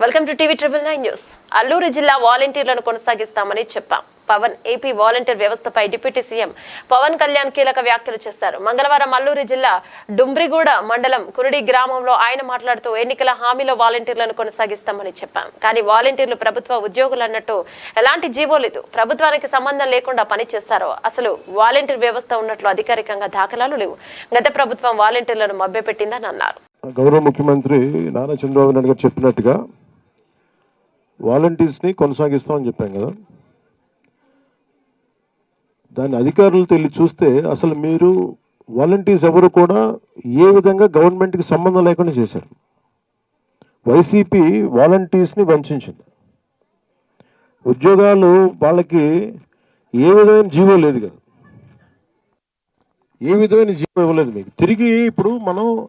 Welcome to TV triple nine news. Alluri జిల్లా వాలంటీర్లను కొనసాగిస్తామని చెప్పాం. పవన్ ఏపీ వాలంటీర్ వ్యవస్థపై డిప్యూటీ సీఎం పవన్ కళ్యాణ్ కీలక వ్యాఖ్యలు చేశారు. మంగళవారం అల్లూరు జిల్లా డుంబ్రిగూడ మండలం కురుడి గ్రామంలో ఆయన మాట్లాడుతూ ఎన్నికల హామీలో వాలంటీర్లను కొనసాగిస్తామని చెప్పాం. కానీ వాలంటీర్లు ప్రభుత్వ ఉద్యోగులు అన్నట్టు ఎలాంటి జీవో లేదు. ప్రభుత్వానికి సంబంధం లేకుండా పనిచేస్తారు అసలు వాలంటీర్ వ్యవస్థ ఉన్నట్లు అధికారికంగా దాఖలాలు లేవు. గత ప్రభుత్వం వాలంటీర్లను మభ్యపెట్టిందని అన్నారు. గౌరవ ముఖ్యమంత్రి నారా చంద్రబాబు నాయుడు గారు చెప్పినట్టుగా వాలంటీర్స్ని కొనసాగిస్తామని చెప్పాం కదా. దాని అధికారులు తెలియ చూస్తే అసలు మీరు వాలంటీర్స్ ఎవరు కూడా ఏ విధంగా గవర్నమెంట్కి సంబంధం లేకుండా చేశారు. వైసీపీ వాలంటీర్స్ని వంచింది ఉద్యోగాలు వాళ్ళకి ఏ విధమైన జీవో లేదు కదా. ఏ విధమైన జీవో ఇవ్వలేదు మీకు. తిరిగి ఇప్పుడు మనం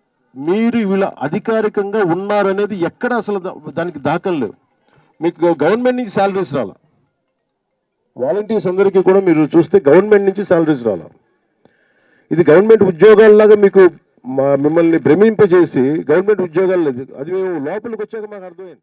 మీరు వీళ్ళ అధికారికంగా ఉన్నారనేది ఎక్కడ అసలు దా- దానికి దాఖలు లేవు. మీకు గవర్నమెంట్ నుంచి శాలరీస్ రాలా? వాలంటీర్స్ అందరికీ కూడా మీరు చూస్తే గవర్నమెంట్ నుంచి శాలరీస్ రాలా? ఇది గవర్నమెంట్ ఉద్యోగాల్లాగా మీకు మా మిమ్మల్ని భ్రమింపజేసి గవర్నమెంట్ ఉద్యోగాలు లేదు. అది మేము లోపలికి వచ్చాక మాకు అర్థమైంది.